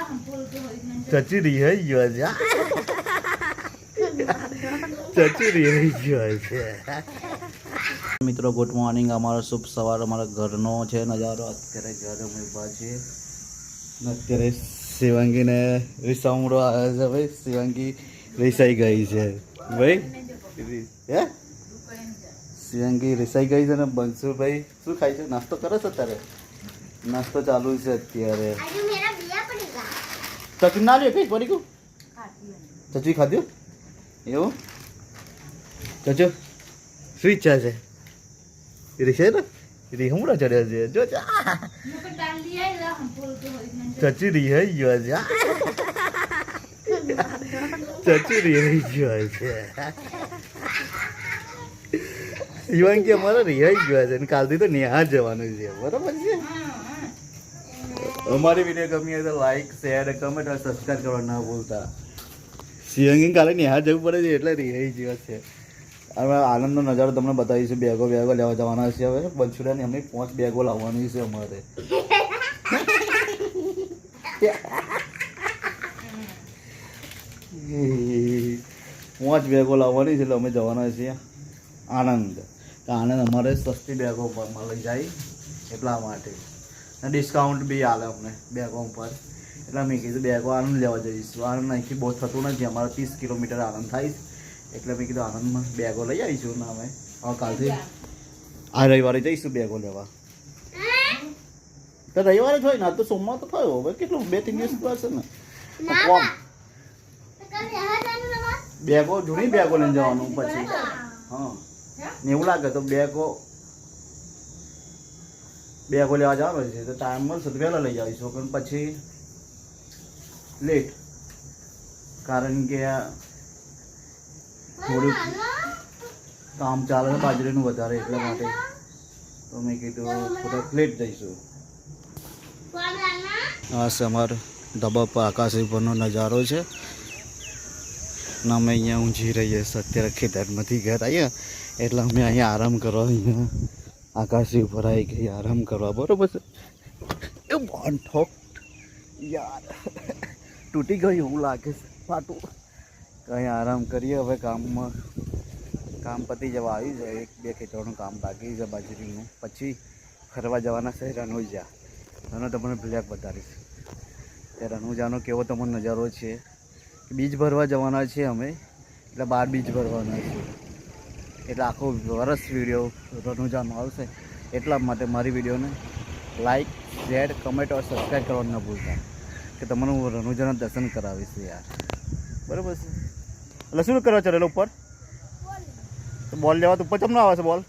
ચચી રિહાઈ ગયો છે ચચી રહી ગયો છે મિત્રો ગુડ મોર્નિંગ અમારો શુભ સવાર અમારા ઘરનો છે. નજારો અત્યારે ઘરે અમે ઊભા છીએ. અત્યારે શિવાંગીને રીસામડો આવે છે ભાઈ. શિવાંગી રિસાઈ ગઈ છે. ભાઈ? હે? શિવાંગી રીસાઈ ગઈ છે ને બંશુભાઈ શું ખાય છે? નાસ્તો કરે છે અત્યારે? નાસ્તો ચાલુ છે અત્યારે. ચચી ના લ્યો કઈ પડી ગયું? ચચી ખાધ્યું એવું? ચચો, શું ઈચ્છા છે? રીસે ને રી હમણાં ચડ્યા છે. જો ચચી રી રિહાઈ ગયો છે ચચી રિહાઈ ગયો છે યુવાન કે અમારે રિહાઈ ગયો છે કાલથી તો નિહાર જવાનું છે. બરાબર છે? અમારી વીડિયો ગમી હોય તો લાઈક શેર કમેન્ટ અને સબસ્ક્રાઈબ કરવા ના ભૂલતા. સિંગિંગ કાલે નેહા જવું પડે છે એટલે રિહાઈ જેવા છે. હવે આનંદનો નજારો તમને બતાવીશું બેગો બેગો લેવા જવાના છે હવે. બંછુડાની અમે પાંચ બેગો લાવવાની છે અમારે. પાંચ બેગો લાવવાની છે એટલે અમે જવાના છીએ આનંદ. તો આનંદ અમારે સસ્તી બેગો લઈ મળે જાય એટલા માટે. અને ડિસ્કાઉન્ટ બી આવે અમને બેગો ઉપર એટલે મેં કીધું બેગો આનંદ લેવા જઈશું. આનંદ અહીંથી બહુ થતું નથી. અમારે ત્રીસ કિલોમીટર આનંદ થાય એટલે મેં કીધું આનંદમાં બેગો લઈ આવીશું ને અમે. હવે કાલથી. આ રવિવારે જઈશું બેગો લેવા. તો રવિવારે જ હોય ને? આ તો સોમવાર તો થયો. હવે કેટલું? બે ત્રણ દિવસ થશે ને? બેગો જૂની બેગો લઈને જવાનું પછી. હા. એવું લાગે તો બેગો બે ગો લેવા આવે છે, તો ટાઈમ મળશે તો વહેલા લઈ આવીશું, પણ પછી લેટ કારણ કે થોડુંક કામ ચાલે છે બાજરીનું વધારે એટલા માટે. તો મેં કીધું થોડાક લેટ જઈશું. આ છે અમારો પર આકાશ ઉપરનો નજારો છે. ને અમે અહીંયા ઊંઝી રહીએ અત્યારે ખેતરમાંથી ઘર આવીએ, એટલે અમે અહીંયા આરામ કરો અહીંયા આકાશી આવી ગઈ, આરામ કરવા, બરોબર છે? એ ઠોક. યાર, તૂટી ગયું એવું લાગે છે ફાટું કંઈ આરામ કરીએ હવે કામમાં. કામ પતી જવા આવી જાય, એક, બે ખેતરોનું કામ બાકી છે બાજરીનું. પછી ફરવા જવાના છે રનુજા એનો તમને બ્લેક બતાવીશ. એ રનુજાનો કેવો તમને નજારો છે? બીજ ભરવા જવાના છે અમે. એટલે બાર બીજ ભરવાના છે. એટલે આખો વરસ વીડિયો રનુજાનો આવશે. એટલા માટે મારી વિડીયોને લાઈક શેર કમેન્ટ ઓર સબસ્ક્રાઈબ કરવાનું ન ભૂલતા. કે તમને હું રનુજાના દર્શન કરાવીશ યાર. બરાબર છે. એટલે શું કરવા ચડેલો ઉપર? તો બોલ લેવા તો ઉપર ચમ આવે છે બોલ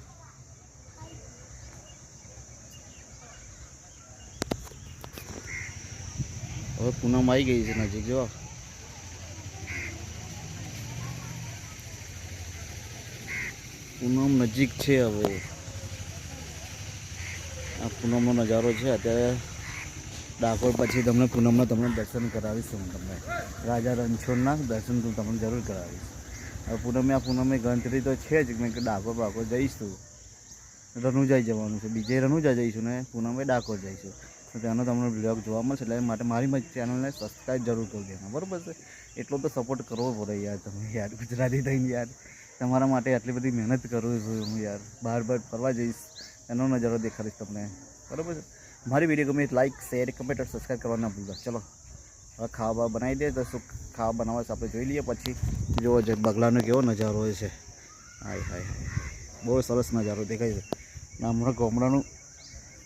હવે પૂનમ આવી ગઈ છે નજીક જો પૂનમ નજીક છે હવે. આ પૂનમનો નજારો છે. અત્યારે ડાકોર પછી તમને પૂનમના તમને દર્શન કરાવીશ હું તમને. રાજા રણછોડના દર્શન હું તમને જરૂર કરાવીશ. હવે પૂનમે, આ પૂનમે ગણતરી તો છે જ, મેં કે ડાકોર બાકોર જઈશું રનુજાઈ જવાનું છે. બીજે રનુજા જઈશું ને પૂનમે ડાકોર જઈશું. તો તેનો તમને બ્લોગ જોવા મળશે. એટલે માટે મારી ચેનલને સબસ્ક્રાઈબ જરૂર કરી દેવાનું બરાબર છે? એટલો તો સપોર્ટ કરવો પડે યાર તમે. યાર ગુજરાતી થઈને યાર. તમારા માટે આટલી બધી મહેનત કરું છું હું યાર. બહાર બહાર ફરવા જઈશ. એનો નજારો દેખાડીશ તમને. બરાબર છે? મારી વીડિયો ગમે લાઈક શેર કમેન્ટ અને સબસ્ક્રાઈબ કરવા ના ભૂલતા. ચલો. હવે ખાવા બનાવી દે તો શું ખાવા બનાવવા છે? આપણે જોઈ લઈએ પછી. જોવો છે બગલાનો કેવો નજારો હોય છે. હાય હાય બહુ સરસ નજારો દેખાય છે. હમણાં અમારા ગામડાનું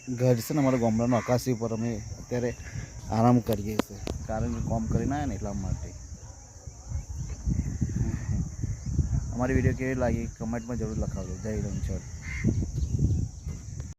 ઘર છે ને, અમારા ગામડાનું આકાશી ઉપર અમે અત્યારે આરામ કરીએ છીએ. કારણ કે કામ કરીને આવ્યા ને એટલા માટે. અમારી વીડિયો કેવી લાગી? કમેન્ટમાં જરૂર લખાવજો. જય રણછોડ